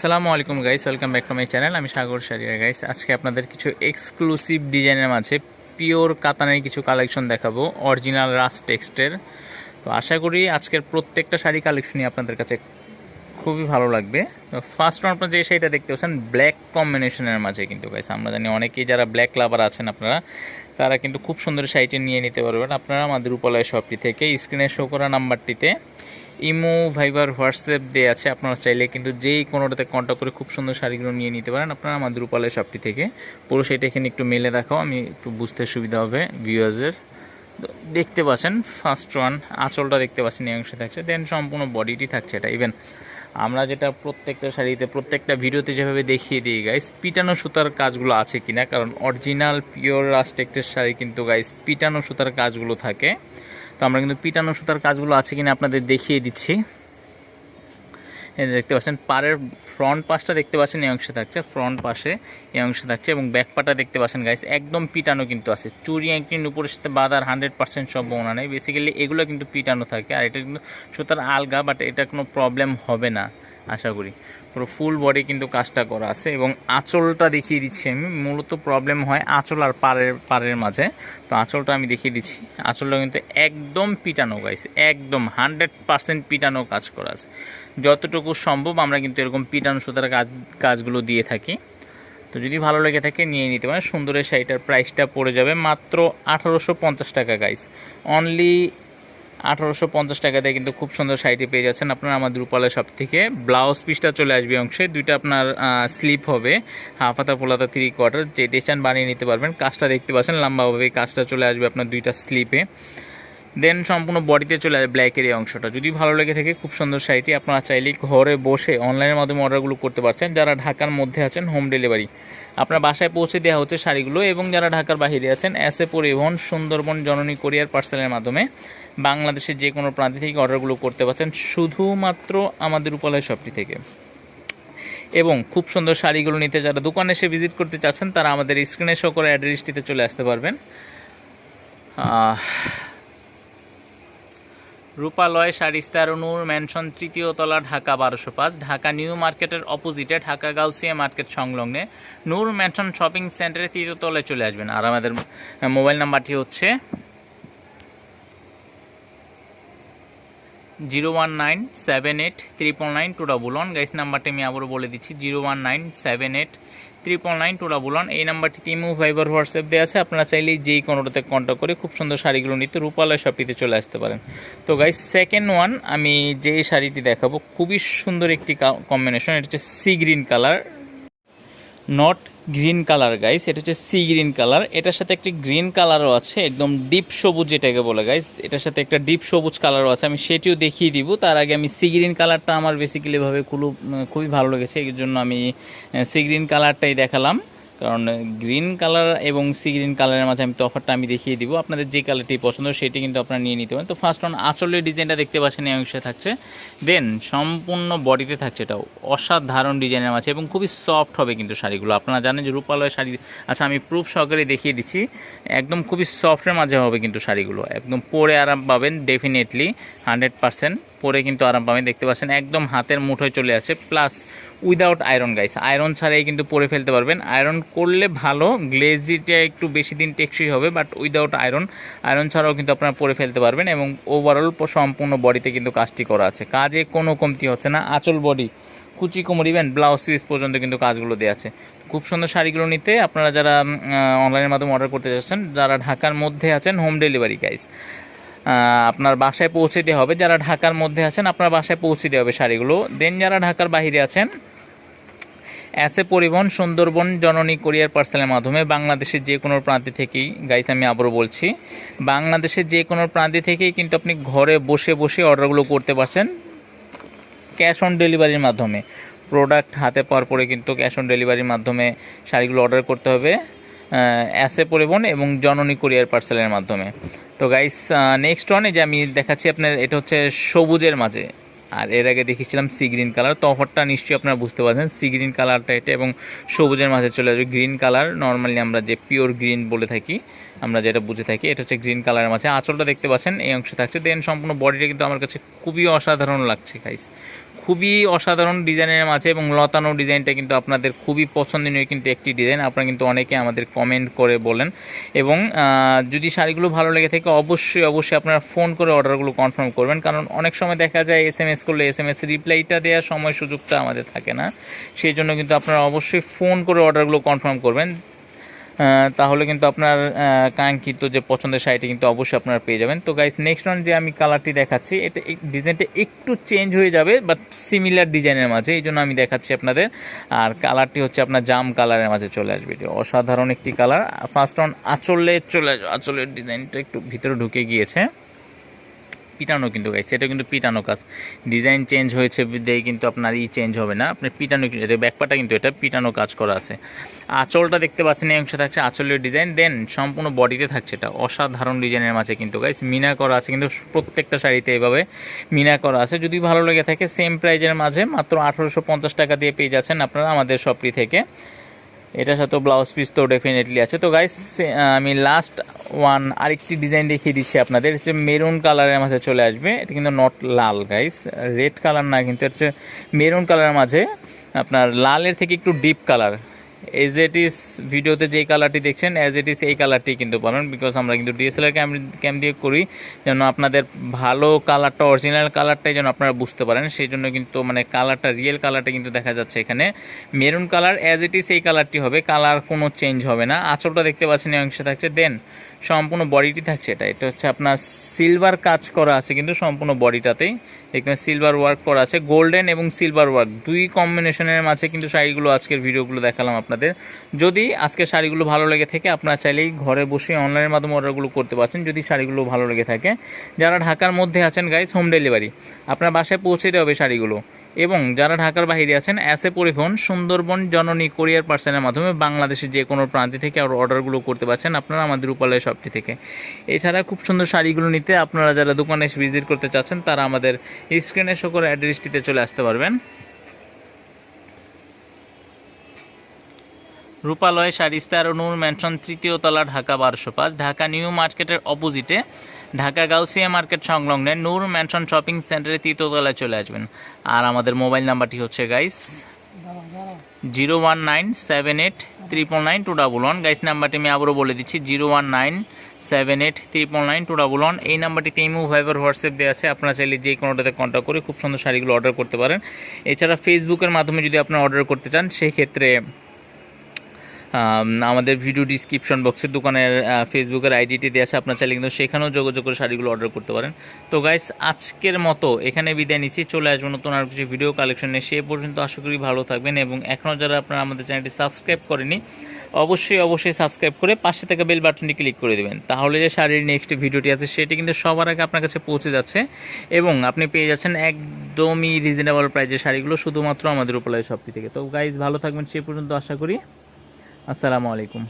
আসসালামু আলাইকুম guys, welcome back to my channel. আমি সাগর সারিয়া। গাইস, আজকে আপনাদের কিছু এক্সক্লুসিভ ডিজাইনের মাঝে পিওর কাতানের কিছু কালেকশন দেখাবো অরিজিনাল রাস টেক্সটের তো আশা করি আজকের প্রত্যেকটা শাড়ি কালেকশনই আপনাদের কাছে খুবই ভালো লাগবে। তো ফার্স্ট আপনারা যে শাড়িটা দেখতে পাচ্ছেন ব্ল্যাক কম্বিনেশনের মাঝে কিন্তু গাইস, আমরা জানি অনেকেই যারা ব্ল্যাক লাভার আছেন আপনারা, তারা কিন্তু খুব সুন্দর শাড়িটি নিয়ে নিতে পারবেন। আপনারা আমাদের উপলয় শপটি থেকে স্ক্রিনে শো করা নাম্বারটিতে ইমো ভাইবার হোয়াটসঅ্যাপ দিয়ে আছে, আপনারা চাইলে কিন্তু যেই কোনোটাতে কন্ট্যাক্ট করে খুব সুন্দর শাড়িগুলো নিয়ে নিতে পারেন। আপনারা আমাদের উপালয় শপটি থেকে। পুরো সেটা এখানে একটু মেলে দেখাও, আমি একটু বুঝতে সুবিধা হবে ভিউয়ার্সের দেখতে পাচ্ছেন ফার্স্ট ওয়ান আঁচলটা দেখতে পাচ্ছেন, এই অংশে থাকছে। দেন সম্পূর্ণ বডিটি থাকছে এটা ইভেন আমরা যেটা প্রত্যেকটা শাড়িতে, প্রত্যেকটা ভিডিওতে যেভাবে দেখিয়ে দিই গাইস পিটানো সুতার কাজগুলো আছে কিনা? কারণ অরিজিনাল পিওর রাস্টেক্টের শাড়ি কিন্তু গাইস পিটানো সুতার কাজগুলো থাকে। তো আমরা কিন্তু পিটানো সুতার কাজগুলো আছে কিনা আপনাদের দেখিয়ে দিচ্ছি। দেখতে পাচ্ছেন, পাড়ের ফ্রন্ট পাশটা দেখতে পাচ্ছেন, এই অংশে থাকছে ফ্রন্ট পাশে এই অংশে থাকছে এবং ব্যাক পাটা দেখতে পাচ্ছেন গাইস একদম পিটানো কিন্তু আছে। চুরি একদিন উপরের সাথে বাঁধার হান্ড্রেড পার্সেন্ট সম্ভাবনা নেই। বেসিক্যালি এগুলো কিন্তু পিটানো থাকে আর এটা কিন্তু সুতার আলগা বাট এটা কোনো প্রবলেম হবে না, আশা করি। পুরো ফুল বডি কিন্তু কাজটা করা আছে এবং আঁচলটা দেখিয়ে দিচ্ছি আমি। মূলত প্রবলেম হয় আঁচল আর পাড়ের পাড়ের মাঝে। তো আঁচলটা আমি দেখিয়ে দিচ্ছি। আঁচলটা কিন্তু একদম পিটানো গাইছে একদম হান্ড্রেড পার্সেন্ট পিটানো কাজ করা আছে। যতটুকু সম্ভব আমরা কিন্তু এরকম পিটানো সুতার কাজ, কাজগুলো দিয়ে থাকি। তো যদি ভালো লেগে থাকে নিয়ে নিতে পারেন। সুন্দরের শাড়িটার প্রাইসটা পড়ে যাবে মাত্র আঠারোশো পঞ্চাশ টাকা গাইস অনলি আঠারোশো পঞ্চাশ টাকাতে কিন্তু খুব সুন্দর শাড়িটি পেয়ে যাচ্ছেন আপনারা আমাদের রূপালয় শপ থেকে। ব্লাউজ পিসটা চলে আসবে অংশে, দুইটা আপনার স্লিপ হবে, হাফ হাতা থ্রি কোয়ার্টার যে ডিজাইন বানিয়ে নিতে পারবেন, কাজটা দেখতে পাচ্ছেন, লম্বাভাবে কাজটা চলে আসবে আপনার দুইটা স্লিপে দেন সম্পূর্ণ বডিতে চলে আসবে ব্ল্যাকের এই অংশটা। যদি ভালো লেগে থাকে, খুব সুন্দর শাড়িটি, আপনারা চাইলে ঘরে বসে অনলাইনের মাধ্যমে অর্ডারগুলো করতে পারছেন। যারা ঢাকার মধ্যে আছেন হোম ডেলিভারি আপনার বাসায় পৌঁছে দেওয়া হচ্ছে শাড়িগুলো এবং যারা ঢাকার বাহিরে আছেন এসে পরিবহন, সুন্দরবন, জননী কোরিয়ার পার্সেলের মাধ্যমে বাংলাদেশের যে কোনো প্রান্তি থেকে অর্ডারগুলো করতে পারছেন শুধুমাত্র আমাদের উপালয় শপটি থেকে। এবং খুব সুন্দর শাড়িগুলো নিতে যারা দোকানে এসে ভিজিট করতে চাচ্ছেন, তারা আমাদের স্ক্রিনে শো করে অ্যাড্রেসটিতে চলে আসতে পারবেন। রূপালয় শাড়িস্তার নূর ম্যানশন তৃতীয় তলা, ঢাকা, বারোশো পাঁচ, ঢাকা, নিউ মার্কেটের অপোজিটে ঢাকা, গাউসিয়া মার্কেট সংলগ্নে নূর ম্যানশন শপিং সেন্টারে তৃতীয় তলায় চলে আসবেন। আর আমাদের মোবাইল নাম্বারটি হচ্ছে zero one nine seven eight triple nine two double one. Guys, নাম্বারটি আমি আবারও বলে দিচ্ছি, zero one nine seven eight triple nine two double one এই নাম্বারটিতে ইমো, ভাইবার, হোয়াটসঅ্যাপ দেওয়া আছে। আপনারা চাইলেই যেই কোনোটাতে কন্ট্যাক্ট করে খুব সুন্দর শাড়িগুলো নিতে রূপালয় শপিতে চলে আসতে পারেন। তো গাইস সেকেন্ড ওয়ান আমি যে শাড়িটি দেখাবো, খুবই সুন্দর একটি কম্বিনেশন এটা হচ্ছে sea green colour not green colour guys এটা হচ্ছে সি গ্রিন কালার এটার সাথে একটি গ্রিন কালারও আছে, একদম ডিপ সবুজ যেটাকে বলে গাইস এটার সাথে একটা ডিপ সবুজ কালারও আছে। আমি সেটিও দেখিয়ে দিব। তার আগে আমি সি গ্রিন কালারটা আমার বেসিক্যালিভাবে খুব খুবই ভালো লেগেছে। এর জন্য আমি সি গ্রিন কালারটাই দেখালাম। কারণ গ্রিন কালার এবং সি গ্রিন কালারের মাঝে আমি তফাতটা আমি দেখিয়ে দিব। আপনাদের যে কালারটি পছন্দ, সেটি কিন্তু আপনারা নিয়ে নিতে পারেন। তো ফার্স্ট ওয়ান আঁচলের ডিজাইনটা দেখতে পাচ্ছেন এই অংশে থাকছে। দেন সম্পূর্ণ বডিতে থাকছে এটাও। অসাধারণ ডিজাইনের মাঝে এবং খুবই সফট হবে কিন্তু শাড়িগুলো। আপনারা জানেন যে রূপালয় শাড়ি আচ্ছা আমি প্রুফ সহকারে দেখিয়ে দিচ্ছি। একদম খুবই সফটের মাঝে হবে কিন্তু শাড়িগুলো। একদম পরে আরাম পাবেন ডেফিনেটলি হান্ড্রেড পার্সেন্ট পরে কিন্তু আরাম পাবেন দেখতে পাচ্ছেন একদম হাতের মুঠোয় চলে আসে। Plus without iron guys iron ছাড়াই কিন্তু পরে ফেলতে পারবেন। আয়রন করলে ভালো গ্লেজিটা একটু বেশি দিন টেকসই হবে বাট উইদাউট আয়রন আয়রন ছাড়াও কিন্তু আপনারা পরে ফেলতে পারবেন এবং ওভারঅল সম্পূর্ণ বডিতে কিন্তু কাজটি করা আছে। কাজে কোনো কমতি হচ্ছে না, আঁচল বডি কুচি কোমর ইভেন ব্লাউজ পিস পর্যন্ত কিন্তু কাজগুলো দেওয়া আছে। খুব সুন্দর শাড়িগুলো নিতে আপনারা যারা অনলাইনের মাধ্যমে অর্ডার করতে চাচ্ছেন যারা ঢাকার মধ্যে আছেন হোম ডেলিভারি গাইস আপনার বাসায় পৌঁছে দেওয়া হবে। যারা ঢাকার মধ্যে আছেন, আপনার বাসায় পৌঁছে দেওয়া হবে শাড়িগুলো। দেন যারা ঢাকার বাইরে আছেন অ্যাসে পরিবহন সুন্দরবন জননী কোরিয়ার পার্সেলের মাধ্যমে বাংলাদেশের যে কোনো প্রান্তে থেকেই গাইস আমি আবারও বলছি, বাংলাদেশের যে কোনো প্রান্তে থেকেই কিন্তু আপনি ঘরে বসে বসে অর্ডারগুলো করতে পারছেন ক্যাশ অন ডেলিভারির মাধ্যমে। প্রোডাক্ট হাতে পাওয়ার পরে কিন্তু ক্যাশ অন ডেলিভারির মাধ্যমে শাড়িগুলো অর্ডার করতে হবে। অ্যাসে পরিবহন এবং জননী কোরিয়ার পার্সেলের মাধ্যমে। তো গাইস নেক্সট ওয়ানে যে আমি দেখাচ্ছি আপনার, এটা হচ্ছে সবুজের মাঝে। আর এর আগে দেখেছিলাম সি গ্রিন কালার তফাতটা নিশ্চয়ই আপনারা বুঝতে পারছেন। সি গ্রিন কালারটা এটা এবং সবুজের মাঝে চলে আসবে। গ্রিন কালার নর্মালি আমরা যে পিওর গ্রিন বলে থাকি, আমরা যেটা বুঝে থাকি, এটা হচ্ছে গ্রিন কালারের মাঝে। আঁচলটা দেখতে পাচ্ছেন, এই অংশে থাকছে। দেন সম্পূর্ণ বডিটা কিন্তু আমার কাছে খুবই অসাধারণ লাগছে গাইস খুবই অসাধারণ ডিজাইনের মাঝে এবং লতানো ডিজাইনটা কিন্তু আপনাদের খুবই পছন্দনীয় কিন্তু একটি ডিজাইন। আপনারা কিন্তু অনেকে আমাদের কমেন্ট করে বলেন। এবং যদি শাড়িগুলো ভালো লেগে থাকে, অবশ্যই অবশ্যই আপনারা ফোন করে অর্ডারগুলো কনফার্ম করবেন। কারণ অনেক সময় দেখা যায় এস এম এস করলে এস এম এস রিপ্লাইটা দেওয়ার সময় সুযোগটা আমাদের থাকে না। সেই জন্য কিন্তু আপনারা অবশ্যই ফোন করে অর্ডারগুলো কনফার্ম করবেন। তাহলে কিন্তু আপনার কাঙ্ক্ষিত যে পছন্দের শাড়িটি কিন্তু অবশ্যই আপনারা পেয়ে যাবেন। তো গাইস নেক্সট ওয়ান যে আমি কালারটি দেখাচ্ছি, এটা ডিজাইনটা একটু চেঞ্জ হয়ে যাবে বাট সিমিলার ডিজাইনের মাঝে, এই জন্য আমি দেখাচ্ছি আপনাদের। আর কালারটি হচ্ছে আপনার জাম কালারের মাঝে চলে আসবে। এটি অসাধারণ একটি কালার ফার্স্ট ওয়ান আঁচলে চলে আসবে। আঁচলের ডিজাইনটা একটু ভিতরে ঢুকে গিয়েছে। পিটানো কিন্তু গাইছে এটা কিন্তু পিটানো কাজ। ডিজাইন চেঞ্জ হয়েছে দিয়ে কিন্তু আপনার ই চেঞ্জ হবে না। আপনার পিটানো এটা ব্যাকপাটা কিন্তু এটা পিটানো কাজ করা আছে। আঁচলটা দেখতে পাচ্ছেন, এই অংশে থাকছে আঁচলের ডিজাইন দেন সম্পূর্ণ বডিতে থাকছে এটা। অসাধারণ ডিজাইনের মাঝে কিন্তু গাইস মিনা করা আছে কিন্তু প্রত্যেকটা শাড়িতে এভাবে মিনা করা আছে। যদি ভালো লেগে থাকে সেম প্রাইজের মাঝে মাত্র আঠারোশো টাকা দিয়ে পেয়ে যাচ্ছেন আপনারা আমাদের শপটি থেকে। এটার সাথে ব্লাউজ পিস তো ডেফিনেটলি আছে। তো গাইস আমি লাস্ট ওয়ান আরেকটি ডিজাইন দেখিয়ে দিচ্ছি আপনাদের। হচ্ছে মেরুন কালারের মাঝে চলে আসবে। এটা কিন্তু নট লাল গাইস রেড কালার না, কিন্তু হচ্ছে মেরুন কালারের মাঝে আপনার লালের থেকে একটু deep colour as it is ভিডিওতে যে কালারটি দেখছেন অ্যাজ ইট ইস এই কালারটি কিন্তু পাবেন বিকজ আমরা কিন্তু ডিএসএলআর ক্যাম ক্যাম দিয়ে করি, যেন আপনাদের ভালো কালারটা অরিজিনাল কালারটাই যেন আপনারা বুঝতে পারেন। সেই জন্য কিন্তু মানে কালারটা রিয়েল কালারটা কিন্তু দেখা যাচ্ছে এখানে। Maroon colour as it is এই কালারটি হবে কালার কোনো চেঞ্জ হবে না। আঁচলটা দেখতে পাচ্ছেন, এই অংশে থাকছে। দেন সম্পূর্ণ বডিটি থাকছে এটা। এটা হচ্ছে আপনার সিলভার কাজ করা আছে কিন্তু সম্পূর্ণ বডিটাতেই দেখবেন সিলভার ওয়ার্ক করা আছে গোল্ডেন এবং সিলভার ওয়ার্ক দুই কম্বিনেশনের মাঝে কিন্তু শাড়িগুলো আজকের ভিডিওগুলো দেখালাম আপনাদের। যদি আজকের শাড়িগুলো ভালো লেগে থাকে, আপনারা চাইলেই ঘরে বসে অনলাইনের মাধ্যমে অর্ডারগুলো করতে পারছেন, যদি শাড়িগুলো ভালো লেগে থাকে। যারা ঢাকার মধ্যে আছেন গাইজ হোম ডেলিভারি আপনার বাসায় পৌঁছে দেওয়া হবে শাড়িগুলো। এবং যারা ঢাকার বাহিরে আছেন, অ্যাসে পরিবহন, সুন্দরবন, জননী, কোরিয়ার পার্সেলের মাধ্যমে বাংলাদেশের যে কোনো প্রান্তে থেকে আর অর্ডারগুলো করতে পারছেন আপনারা আমাদের উপালয় শপটি থেকে। এছাড়া খুব সুন্দর শাড়িগুলো নিতে আপনারা যারা দোকানে এসে ভিজিট করতে চাচ্ছেন, তারা আমাদের স্ক্রিনে সকল অ্যাড্রেসটিতে চলে আসতে পারবেন। রূপালয় শাড়িস্তার নূর ম্যানশন তৃতীয় তলা ঢাকা বারোশো পাঁচ, ঢাকা নিউ মার্কেটের অপোজিটে ঢাকা গাউসিয়া মার্কেট সংলগ্নে নূর ম্যানশন শপিং সেন্টারে তৃতীয় তলায় চলে আসবেন। আর আমাদের মোবাইল নাম্বারটি হচ্ছে guys zero one nine seven eight triple nine two double one. Guys, নাম্বারটি আমি আবারও বলে দিচ্ছি, zero one nine seven eight triple nine two double one. এই নাম্বারটিতে ইমো ভাইবার, হোয়াটসঅ্যাপ দেওয়া আছে। আপনারা চাইলে যে কোনোটাতে কন্ট্যাক্ট করে খুব সুন্দর শাড়িগুলো অর্ডার করতে পারেন। এছাড়া ফেসবুকের মাধ্যমে যদি আপনারা অর্ডার করতে চান সেই ক্ষেত্রে আমাদের ভিডিও ডিসক্রিপশন বক্সের দোকানের ফেসবুকের আইডিটি দেওয়া আছে, আপনার চাইলে কিন্তু সেখানেও যোগাযোগ করে শাড়িগুলো অর্ডার করতে পারেন। তো গাইস আজকের মতো এখানে বিদায় নিচ্ছি, চলে আসব নতুন আর কিছু ভিডিও কালেকশন সে পর্যন্ত আশা করি ভালো থাকবেন এবং এখনও যারা আপনারা আমাদের চ্যানেলটি সাবস্ক্রাইব করেনি অবশ্যই অবশ্যই সাবস্ক্রাইব করে পাশে থাকা বেল বাটনটি ক্লিক করে দেবেন। তাহলে যে শাড়ির নেক্সট ভিডিওটি আছে, সেটি কিন্তু সবার আগে আপনার কাছে পৌঁছে যাচ্ছে এবং আপনি পেয়ে যাচ্ছেন একদমই রিজনেবল প্রাইজের শাড়িগুলো, শুধুমাত্র আমাদের উপলয় শপটি থেকে। তো গাইজ ভালো থাকবেন, সে পর্যন্ত আশা করি। আসসালামু আলাইকুম।